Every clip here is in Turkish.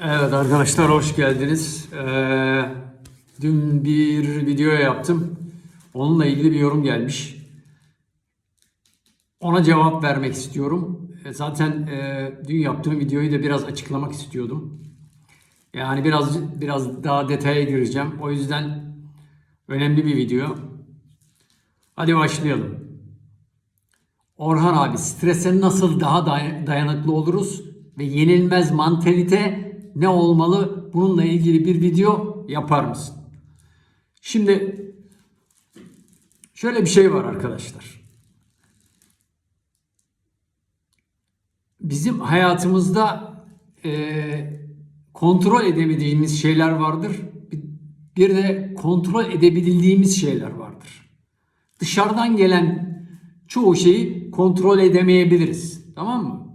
Evet arkadaşlar hoş geldiniz. Ee, dün bir video yaptım. Onunla ilgili bir yorum gelmiş. Ona cevap vermek istiyorum. E, Zaten e, dün yaptığım videoyu da biraz açıklamak istiyordum. Yani biraz biraz daha detaya gireceğim. O yüzden önemli bir video. Hadi başlayalım. Orhan abi strese nasıl daha day- dayanıklı oluruz ve yenilmez mantalite ne olmalı? Bununla ilgili bir video yapar mısın? Şimdi şöyle bir şey var arkadaşlar. Bizim hayatımızda eee, kontrol edemediğimiz şeyler vardır. Bir de kontrol edebildiğimiz şeyler vardır. Dışarıdan gelen çoğu şeyi kontrol edemeyebiliriz. Tamam mı?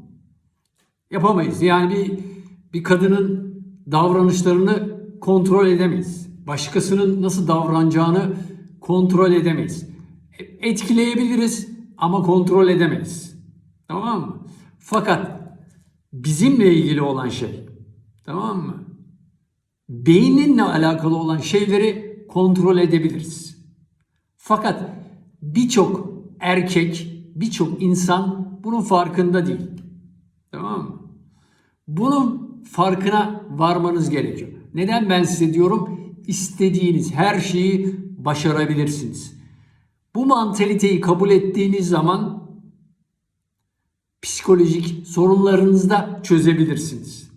Yapamayız. Yani bir bir kadının davranışlarını kontrol edemeyiz. Başkasının nasıl davranacağını kontrol edemeyiz. Etkileyebiliriz ama kontrol edemeyiz. Tamam mı? Fakat bizimle ilgili olan şey tamam mı? Beyninle alakalı olan şeyleri kontrol edebiliriz. Fakat birçok erkek, birçok insan bunun farkında değil. Tamam mı? Bunun farkına varmanız gerekiyor. Neden ben size diyorum? İstediğiniz her şeyi başarabilirsiniz. Bu mantaliteyi kabul ettiğiniz zaman psikolojik sorunlarınızı da çözebilirsiniz.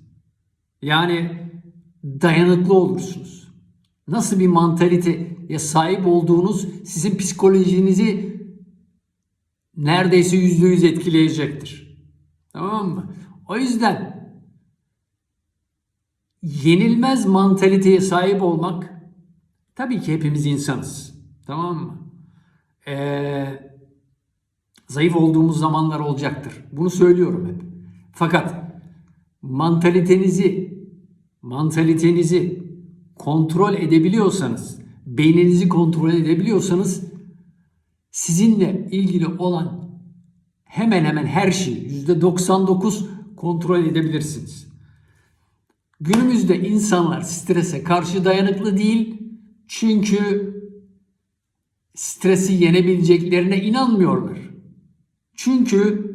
Yani dayanıklı olursunuz. Nasıl bir mantaliteye sahip olduğunuz sizin psikolojinizi neredeyse yüzde yüz etkileyecektir. Tamam mı? O yüzden yenilmez mantaliteye sahip olmak tabii ki hepimiz insanız. Tamam mı? Ee, zayıf olduğumuz zamanlar olacaktır. Bunu söylüyorum hep. Fakat mantalitenizi mantalitenizi kontrol edebiliyorsanız, beyninizi kontrol edebiliyorsanız sizinle ilgili olan hemen hemen her şeyi %99 kontrol edebilirsiniz. Günümüzde insanlar strese karşı dayanıklı değil çünkü stresi yenebileceklerine inanmıyorlar. Çünkü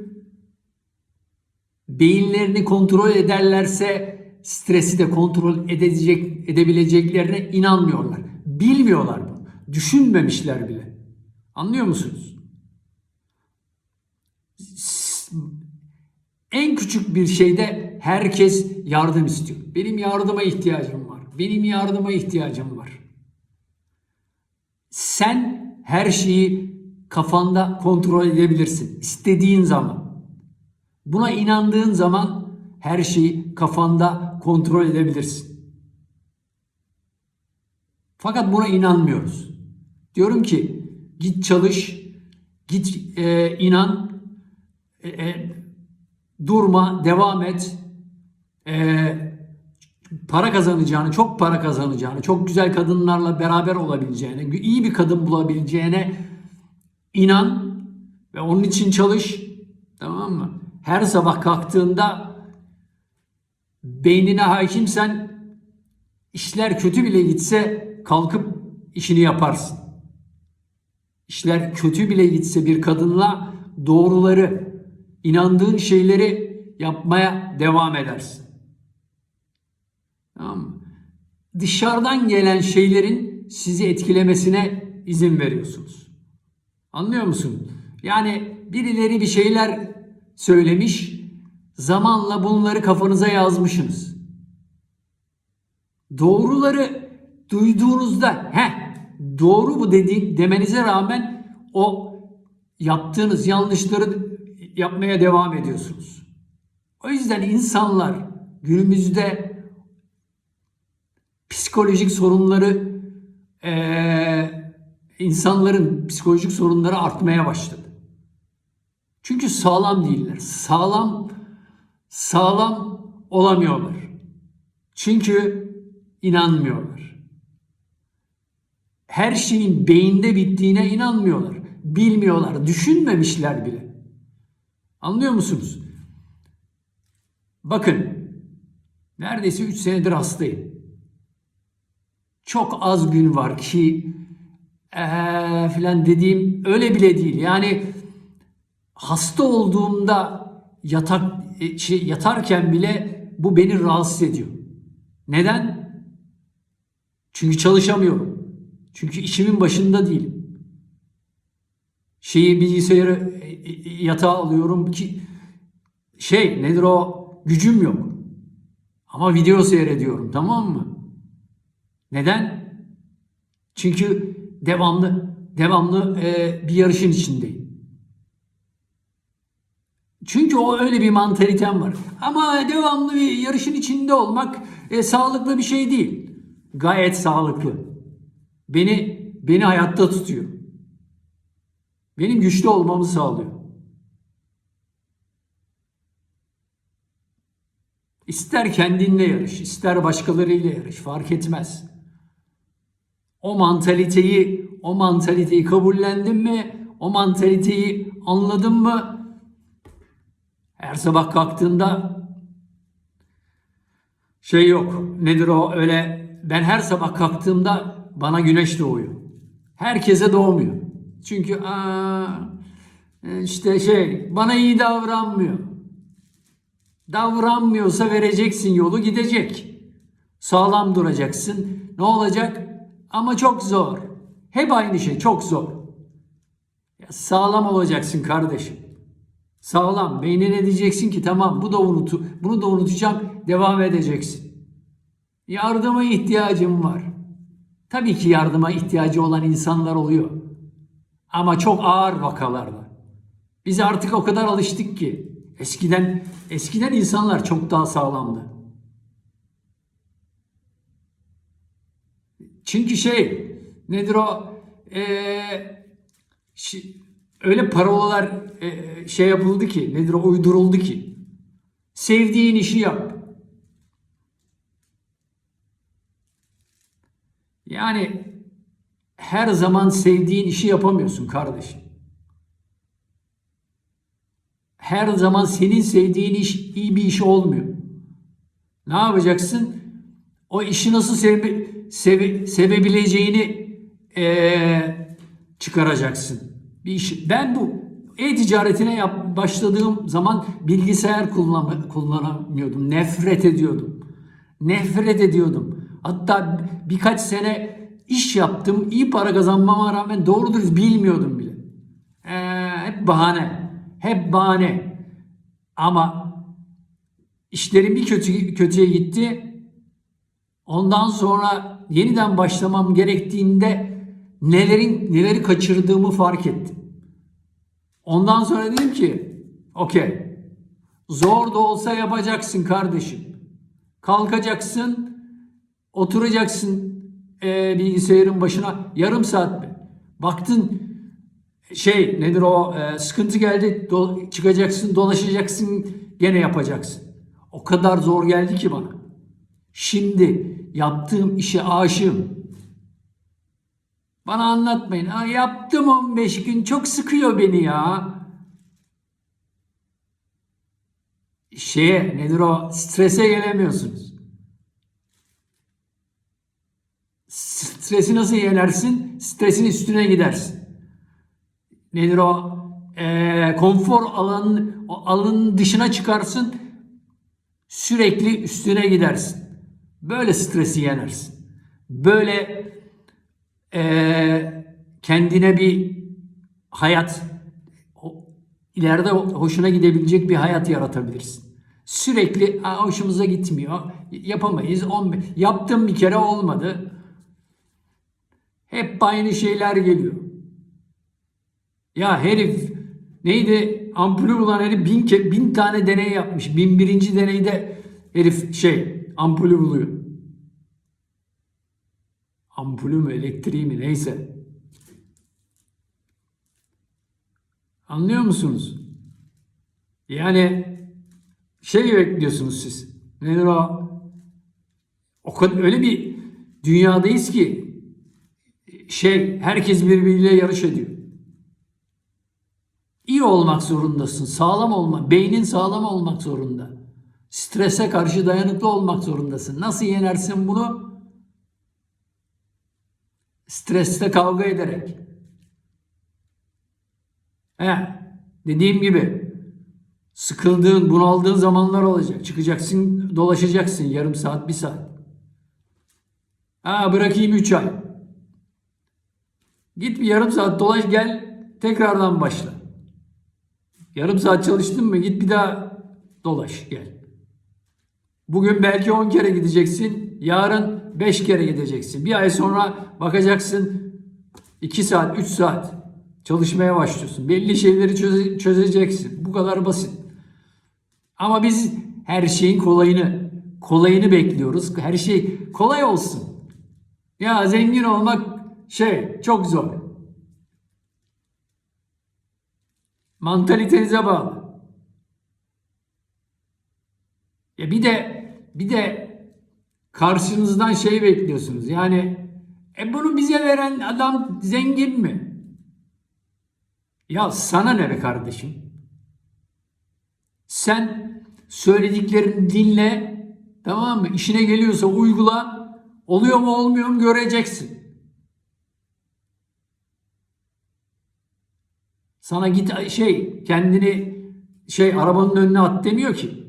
beyinlerini kontrol ederlerse stresi de kontrol edecek edebileceklerine inanmıyorlar. Bilmiyorlar bunu. Düşünmemişler bile. Anlıyor musunuz? En küçük bir şeyde herkes yardım istiyor. Benim yardıma ihtiyacım var. Benim yardıma ihtiyacım var. Sen her şeyi kafanda kontrol edebilirsin. istediğin zaman. Buna inandığın zaman her şeyi kafanda kontrol edebilirsin. Fakat buna inanmıyoruz. Diyorum ki git çalış, git e, inan, e, e, durma, devam et. E, para kazanacağını, çok para kazanacağını, çok güzel kadınlarla beraber olabileceğine, iyi bir kadın bulabileceğine inan ve onun için çalış. Tamam mı? Her sabah kalktığında beynine hakimsen işler kötü bile gitse kalkıp işini yaparsın. İşler kötü bile gitse bir kadınla doğruları, inandığın şeyleri yapmaya devam edersin. Tamam mı? Dışarıdan gelen şeylerin sizi etkilemesine izin veriyorsunuz. Anlıyor musun? Yani birileri bir şeyler söylemiş, zamanla bunları kafanıza yazmışsınız. Doğruları duyduğunuzda, he, doğru bu dedi demenize rağmen o yaptığınız yanlışları yapmaya devam ediyorsunuz. O yüzden insanlar günümüzde psikolojik sorunları eee, insanların psikolojik sorunları artmaya başladı. Çünkü sağlam değiller. Sağlam sağlam olamıyorlar. Çünkü inanmıyorlar. Her şeyin beyinde bittiğine inanmıyorlar. Bilmiyorlar, düşünmemişler bile. Anlıyor musunuz? Bakın Neredeyse 3 senedir hastayım. Çok az gün var ki eee filan dediğim öyle bile değil. Yani hasta olduğumda yatak e, şey yatarken bile bu beni rahatsız ediyor. Neden? Çünkü çalışamıyorum. Çünkü işimin başında değilim. Şeyi bilgisayarı yatağa alıyorum ki şey nedir o gücüm yok. Ama video seyrediyorum tamam mı? Neden? Çünkü devamlı devamlı e, bir yarışın içindeyim. Çünkü o öyle bir mantalitem var. Ama devamlı bir yarışın içinde olmak e, sağlıklı bir şey değil. Gayet sağlıklı. Beni beni hayatta tutuyor. Benim güçlü olmamı sağlıyor. İster kendinle yarış, ister başkalarıyla yarış fark etmez. O mantaliteyi, o mantaliteyi kabullendin mi? O mantaliteyi anladın mı? Her sabah kalktığında şey yok. Nedir o? Öyle ben her sabah kalktığımda bana güneş doğuyor. Herkese doğmuyor. Çünkü aa, işte şey bana iyi davranmıyor. Davranmıyorsa vereceksin yolu gidecek. Sağlam duracaksın. Ne olacak? Ama çok zor. Hep aynı şey çok zor. Ya sağlam olacaksın kardeşim. Sağlam. Beynine diyeceksin ki tamam bu da unutu, bunu da unutacağım. Devam edeceksin. Yardıma ihtiyacım var. Tabii ki yardıma ihtiyacı olan insanlar oluyor. Ama çok ağır vakalarda. Biz artık o kadar alıştık ki. Eskiden eskiden insanlar çok daha sağlamdı. Çünkü şey nedir o ee, şi- öyle parolalar ee, şey yapıldı ki nedir o uyduruldu ki sevdiğin işi yap. Yani her zaman sevdiğin işi yapamıyorsun kardeşim. Her zaman senin sevdiğin iş iyi bir iş olmuyor. Ne yapacaksın? O işi nasıl seve, seve- sevebileceğini eee, çıkaracaksın. Bir iş. Ben bu e-ticaretine yap, başladığım zaman bilgisayar kullan, kullanamıyordum. Nefret ediyordum. Nefret ediyordum. Hatta birkaç sene iş yaptım. iyi para kazanmama rağmen doğru bilmiyordum bile. Ee, hep bahane. Hep bahane. Ama işlerim bir kötü kötüye gitti. Ondan sonra yeniden başlamam gerektiğinde nelerin neleri kaçırdığımı fark ettim. Ondan sonra dedim ki okey zor da olsa yapacaksın kardeşim. Kalkacaksın oturacaksın e, bilgisayarın başına yarım saat mi? Baktın şey nedir o e, sıkıntı geldi do- çıkacaksın dolaşacaksın gene yapacaksın. O kadar zor geldi ki bana. Şimdi yaptığım işe aşığım. Bana anlatmayın. Ha, yaptım 15 gün çok sıkıyor beni ya. Şeye nedir o strese gelemiyorsunuz. Stresi nasıl yenersin? Stresin üstüne gidersin. Nedir o? Ee, konfor alanın, o alanın dışına çıkarsın. Sürekli üstüne gidersin. Böyle stresi yenersin. Böyle ee, kendine bir hayat, ileride hoşuna gidebilecek bir hayat yaratabilirsin. Sürekli "Aa, hoşumuza gitmiyor, yapamayız, 15, yaptım bir kere olmadı. Hep aynı şeyler geliyor. Ya herif neydi ampulü bulan herif bin, ke- bin tane deney yapmış. Bin birinci deneyde herif şey ampulü buluyor. Ampulü mü elektriği mi neyse. Anlıyor musunuz? Yani şey bekliyorsunuz siz. Nedir o? O kadar öyle bir dünyadayız ki şey herkes birbiriyle yarış ediyor. İyi olmak zorundasın. Sağlam olma. Beynin sağlam olmak zorunda. Strese karşı dayanıklı olmak zorundasın. Nasıl yenersin bunu? Streste kavga ederek. He, dediğim gibi sıkıldığın, bunaldığın zamanlar olacak. Çıkacaksın, dolaşacaksın yarım saat, bir saat. Ha bırakayım 3 ay. Git bir yarım saat dolaş gel tekrardan başla. Yarım saat çalıştın mı git bir daha dolaş gel. Bugün belki 10 kere gideceksin. Yarın 5 kere gideceksin. Bir ay sonra bakacaksın 2 saat 3 saat çalışmaya başlıyorsun. Belli şeyleri çöze- çözeceksin. Bu kadar basit. Ama biz her şeyin kolayını kolayını bekliyoruz. Her şey kolay olsun. Ya zengin olmak şey çok zor. Mantalitenize bağlı. Ya bir de bir de karşınızdan şey bekliyorsunuz. Yani e bunu bize veren adam zengin mi? Ya sana ne kardeşim? Sen söylediklerini dinle, tamam mı? İşine geliyorsa uygula, oluyor mu olmuyor mu göreceksin. Sana git şey kendini şey arabanın önüne at demiyor ki.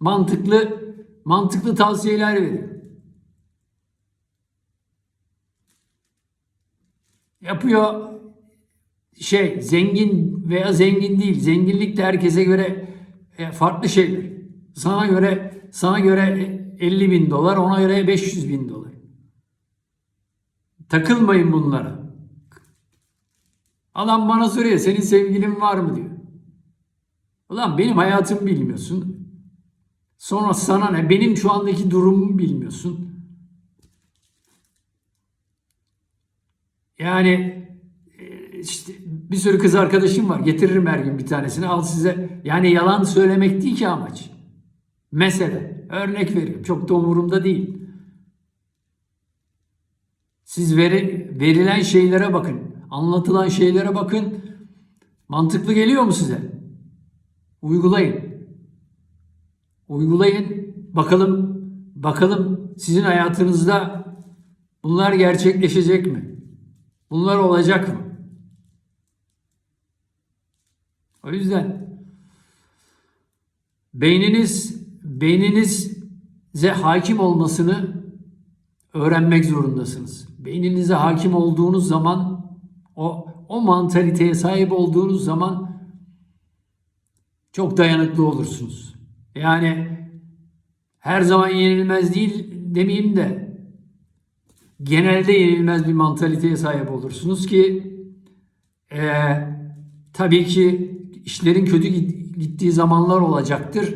Mantıklı mantıklı tavsiyeler veriyor. Yapıyor şey zengin veya zengin değil. Zenginlik de herkese göre e, farklı şeyler. Sana göre sana göre 50 bin dolar, ona göre 500 bin dolar. Takılmayın bunlara. Adam bana soruyor senin sevgilin var mı diyor. Ulan benim hayatımı bilmiyorsun. Sonra sana ne? Benim şu andaki durumumu bilmiyorsun. Yani e, işte bir sürü kız arkadaşım var. Getiririm her gün bir tanesini. Al size. Yani yalan söylemek değil ki amaç. Mesela örnek veriyorum. Çok da umurumda değil. Siz veri, verilen şeylere bakın. Anlatılan şeylere bakın. Mantıklı geliyor mu size? Uygulayın. Uygulayın. Bakalım bakalım sizin hayatınızda bunlar gerçekleşecek mi? Bunlar olacak mı? O yüzden beyniniz beyninize hakim olmasını öğrenmek zorundasınız. Beyninize hakim olduğunuz zaman o o mantaliteye sahip olduğunuz zaman çok dayanıklı olursunuz. Yani her zaman yenilmez değil demeyeyim de genelde yenilmez bir mantaliteye sahip olursunuz ki eee, tabii ki işlerin kötü git- gittiği zamanlar olacaktır.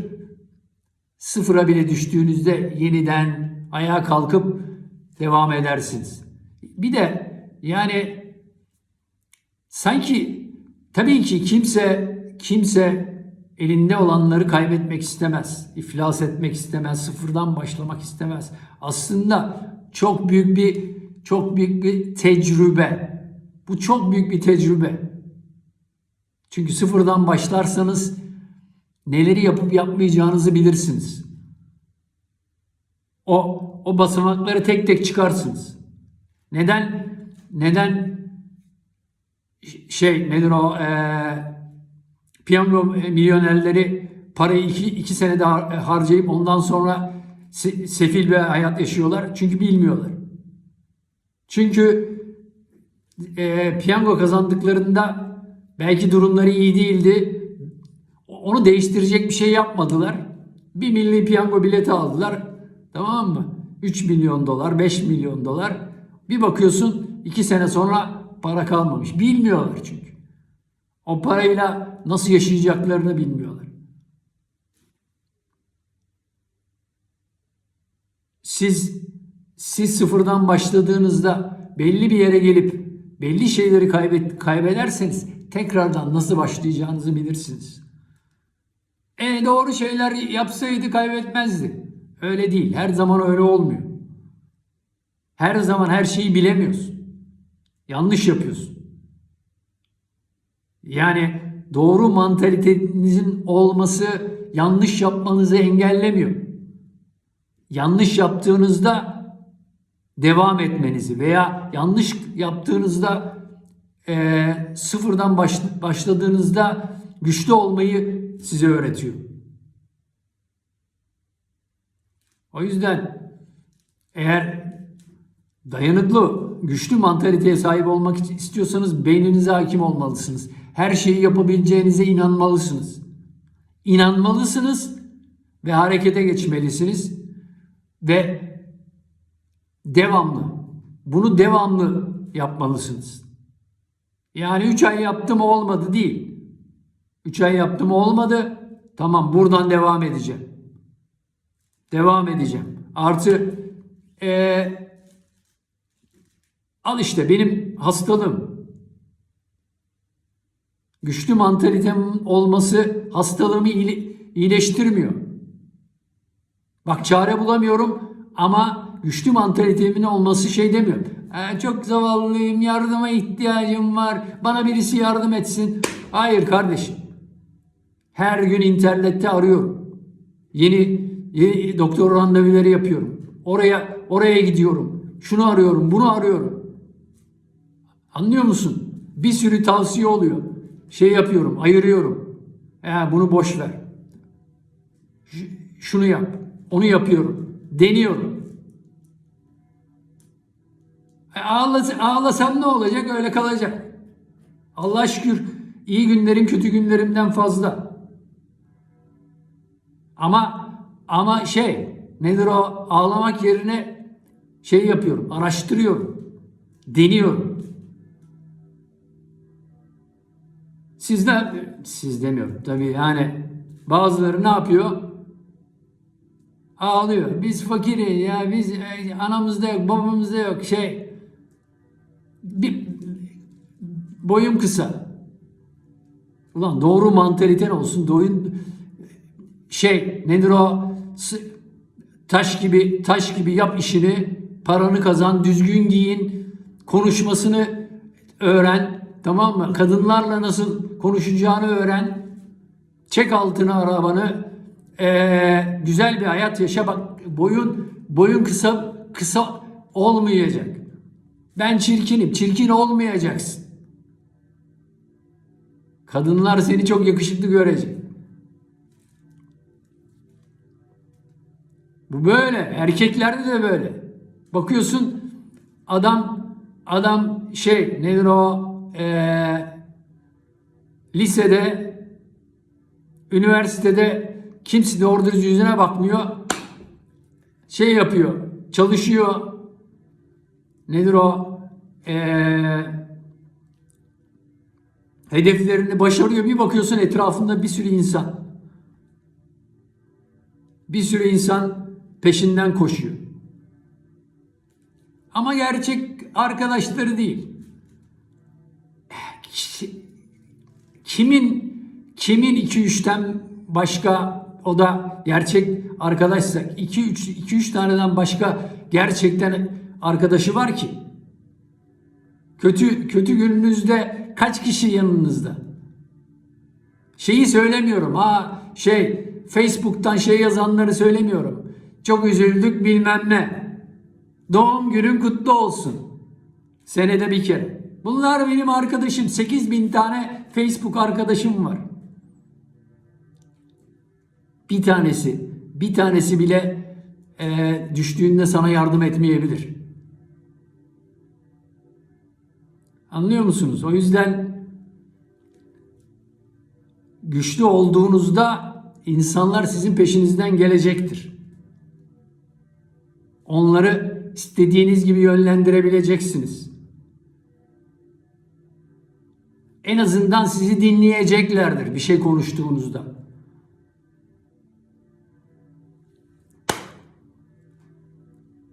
Sıfıra bile düştüğünüzde yeniden ayağa kalkıp devam edersiniz. Bir de yani sanki tabii ki kimse kimse elinde olanları kaybetmek istemez. iflas etmek istemez, sıfırdan başlamak istemez. Aslında çok büyük bir çok büyük bir tecrübe. Bu çok büyük bir tecrübe. Çünkü sıfırdan başlarsanız neleri yapıp yapmayacağınızı bilirsiniz. O o basamakları tek tek çıkarsınız. Neden neden şey nedir o eee piyango milyonerleri parayı iki, iki senede har- harcayıp ondan sonra se- sefil bir hayat yaşıyorlar. Çünkü bilmiyorlar. Çünkü e, piyango kazandıklarında belki durumları iyi değildi. Onu değiştirecek bir şey yapmadılar. Bir milli piyango bileti aldılar. Tamam mı? 3 milyon dolar, 5 milyon dolar. Bir bakıyorsun 2 sene sonra para kalmamış. Bilmiyorlar çünkü. O parayla nasıl yaşayacaklarını bilmiyorlar. Siz siz sıfırdan başladığınızda belli bir yere gelip belli şeyleri kaybet, kaybederseniz tekrardan nasıl başlayacağınızı bilirsiniz. E doğru şeyler yapsaydı kaybetmezdi. Öyle değil. Her zaman öyle olmuyor. Her zaman her şeyi bilemiyorsun. Yanlış yapıyorsun. Yani doğru mantalitenizin olması yanlış yapmanızı engellemiyor. Yanlış yaptığınızda devam etmenizi veya yanlış yaptığınızda eee, sıfırdan baş- başladığınızda güçlü olmayı size öğretiyor. O yüzden eğer dayanıklı, güçlü mantaliteye sahip olmak istiyorsanız beyninize hakim olmalısınız. Her şeyi yapabileceğinize inanmalısınız. İnanmalısınız ve harekete geçmelisiniz ve devamlı. Bunu devamlı yapmalısınız. Yani 3 ay yaptım olmadı değil. 3 ay yaptım olmadı. Tamam buradan devam edeceğim. Devam edeceğim. Artı eee, al işte benim hastalığım. Güçlü mantalitem olması hastalığımı iyile- iyileştirmiyor. Bak çare bulamıyorum ama güçlü mantalitemin olması şey demiyor. "Ee, çok zavallıyım, yardıma ihtiyacım var, bana birisi yardım etsin. Hayır kardeşim. Her gün internette arıyorum. Yeni, yeni doktor randevuları yapıyorum. Oraya oraya gidiyorum. Şunu arıyorum, bunu arıyorum. Anlıyor musun? Bir sürü tavsiye oluyor. Şey yapıyorum, ayırıyorum. Ee, bunu boş ver. Şunu yap. Onu yapıyorum. Deniyorum. E, ağlas- ağlasam ne olacak? Öyle kalacak. Allah şükür iyi günlerim kötü günlerimden fazla. Ama ama şey nedir o ağlamak yerine şey yapıyorum araştırıyorum deniyorum. Sizler siz demiyorum tabii yani bazıları ne yapıyor? Ağlıyor. Biz fakiriz ya biz e, anamızda yok babamızda yok şey bir, boyum kısa. Ulan doğru mantaliten olsun. Doyun şey nedir o taş gibi taş gibi yap işini paranı kazan düzgün giyin konuşmasını öğren tamam mı? Kadınlarla nasıl konuşacağını öğren. Çek altına arabanı. Ee, güzel bir hayat yaşa bak. Boyun boyun kısa kısa olmayacak. Ben çirkinim. Çirkin olmayacaksın. Kadınlar seni çok yakışıklı görecek. Bu böyle. Erkeklerde de böyle. Bakıyorsun adam adam şey nedir o eee, lisede üniversitede kimse doğru dürüst yüzüne bakmıyor. Şey yapıyor. Çalışıyor. Nedir o? Eee hedeflerini başarıyor. Bir bakıyorsun etrafında bir sürü insan. Bir sürü insan peşinden koşuyor. Ama gerçek arkadaşları değil. Ki- Kimin kimin 2 3'ten başka o da gerçek arkadaşsa 2 3 2 3 taneden başka gerçekten arkadaşı var ki? Kötü kötü gününüzde kaç kişi yanınızda? Şeyi söylemiyorum ha şey Facebook'tan şey yazanları söylemiyorum. Çok üzüldük bilmem ne. Doğum günün kutlu olsun. Senede bir kere. Bunlar benim arkadaşım. 8 bin tane Facebook arkadaşım var. Bir tanesi, bir tanesi bile eee, düştüğünde sana yardım etmeyebilir. Anlıyor musunuz? O yüzden güçlü olduğunuzda insanlar sizin peşinizden gelecektir. Onları istediğiniz gibi yönlendirebileceksiniz. En azından sizi dinleyeceklerdir bir şey konuştuğunuzda.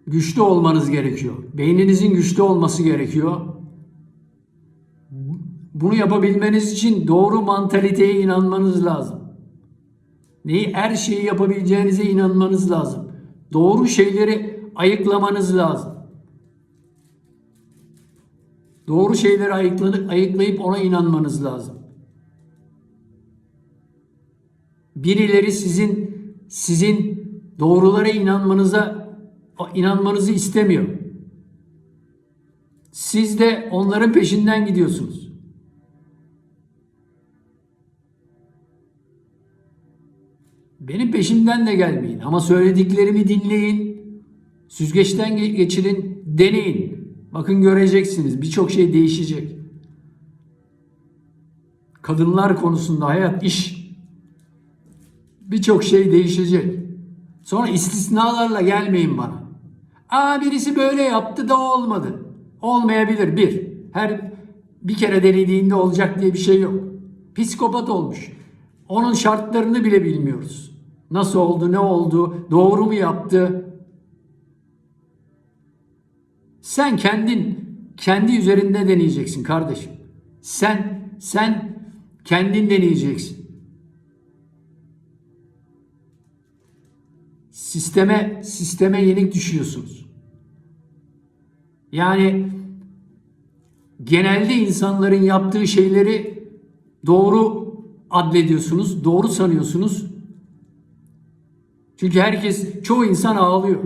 Güçlü olmanız gerekiyor. Beyninizin güçlü olması gerekiyor. Bunu yapabilmeniz için doğru mantaliteye inanmanız lazım. Neyi her şeyi yapabileceğinize inanmanız lazım. Doğru şeyleri ayıklamanız lazım. Doğru şeyleri ayıklanıp, ayıklayıp ona inanmanız lazım. birileri sizin sizin doğrulara inanmanıza inanmanızı istemiyor. Siz de onların peşinden gidiyorsunuz. Benim peşimden de gelmeyin ama söylediklerimi dinleyin. Süzgeçten ge- geçirin, deneyin. Bakın göreceksiniz birçok şey değişecek. Kadınlar konusunda hayat, iş birçok şey değişecek. Sonra istisnalarla gelmeyin bana. Aa birisi böyle yaptı da olmadı. Olmayabilir bir. Her bir kere denediğinde olacak diye bir şey yok. Psikopat olmuş. Onun şartlarını bile bilmiyoruz. Nasıl oldu, ne oldu, doğru mu yaptı? Sen kendin kendi üzerinde deneyeceksin kardeşim. Sen sen kendin deneyeceksin. Sisteme sisteme yenik düşüyorsunuz. Yani genelde insanların yaptığı şeyleri doğru adlediyorsunuz, doğru sanıyorsunuz. Çünkü herkes, çoğu insan ağlıyor.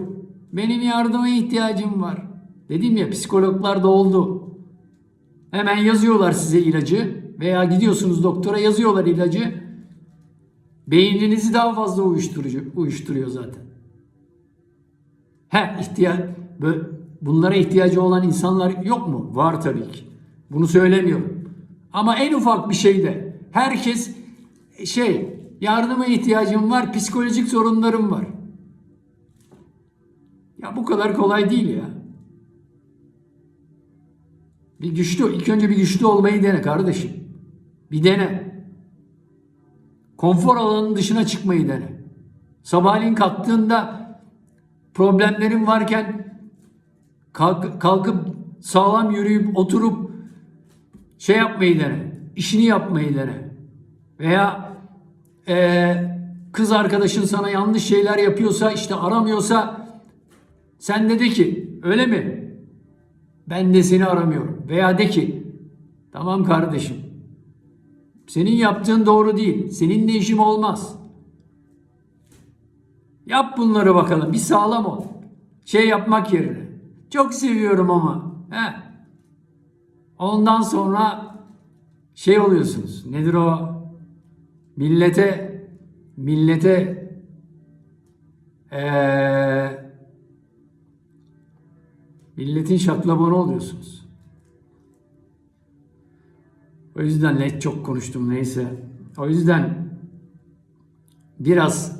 Benim yardıma ihtiyacım var. Dedim ya psikologlar da oldu. Hemen yazıyorlar size ilacı veya gidiyorsunuz doktora yazıyorlar ilacı. Beyninizi daha fazla uyuşturucu, uyuşturuyor zaten. He ihtiyaç bunlara ihtiyacı olan insanlar yok mu? Var tabii ki. Bunu söylemiyorum. Ama en ufak bir şeyde herkes şey yardıma ihtiyacım var, psikolojik sorunlarım var. Ya bu kadar kolay değil ya. Bir güçlü, ilk önce bir güçlü olmayı dene kardeşim. Bir dene. Konfor alanının dışına çıkmayı dene. Sabahleyin kalktığında problemlerin varken kalk, kalkıp sağlam yürüyüp oturup şey yapmayı dene. işini yapmayı dene. Veya eee, kız arkadaşın sana yanlış şeyler yapıyorsa işte aramıyorsa sen de de ki öyle mi? Ben de seni aramıyorum. Veya de ki tamam kardeşim senin yaptığın doğru değil. Seninle işim olmaz. Yap bunları bakalım. Bir sağlam ol. Şey yapmak yerine. Çok seviyorum ama. He. Ondan sonra şey oluyorsunuz. Nedir o? Millete millete eee milletin şaklabanı oluyorsunuz. O yüzden net çok konuştum neyse. O yüzden biraz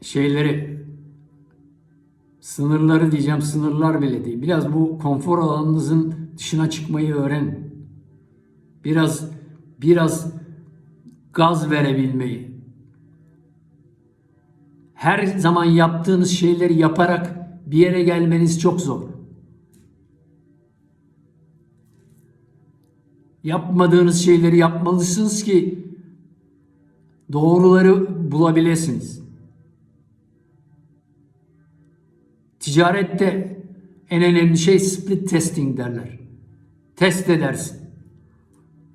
şeyleri sınırları diyeceğim sınırlar bile değil. Biraz bu konfor alanınızın dışına çıkmayı öğrenin. Biraz biraz gaz verebilmeyi. Her zaman yaptığınız şeyleri yaparak bir yere gelmeniz çok zor. Yapmadığınız şeyleri yapmalısınız ki doğruları bulabilirsiniz. Ticarette en önemli şey split testing derler. Test edersin.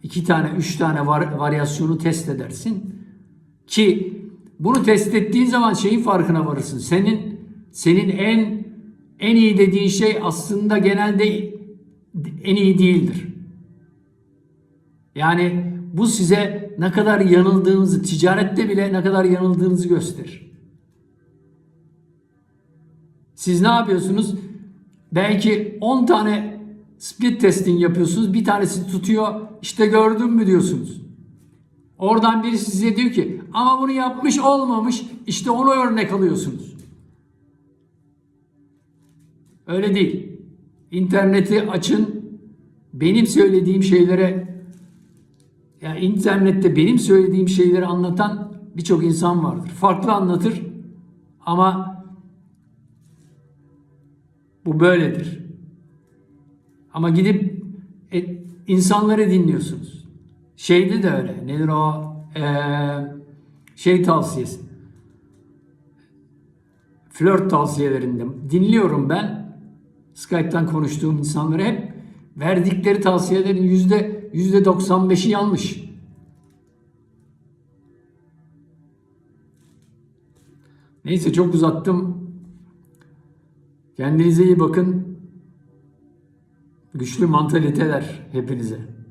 İki tane, üç tane var, varyasyonu test edersin. Ki bunu test ettiğin zaman şeyin farkına varırsın. Senin senin en en iyi dediğin şey aslında genelde en iyi değildir. Yani bu size ne kadar yanıldığınızı, ticarette bile ne kadar yanıldığınızı gösterir. Siz ne yapıyorsunuz? Belki 10 tane split testing yapıyorsunuz. Bir tanesi tutuyor. İşte gördün mü diyorsunuz. Oradan biri size diyor ki ama bunu yapmış olmamış. İşte onu örnek alıyorsunuz. Öyle değil. İnterneti açın. Benim söylediğim şeylere ya internette benim söylediğim şeyleri anlatan birçok insan vardır. Farklı anlatır ama bu böyledir. Ama gidip e, insanları dinliyorsunuz. Şeyde de öyle. Nedir o? Ee, şey tavsiyesi. Flört tavsiyelerinde dinliyorum ben. Skype'tan konuştuğum insanlara hep verdikleri tavsiyelerin yüzde yüzde 95'i yanlış. Neyse çok uzattım. Kendinize iyi bakın. Güçlü mantaliteler hepinize.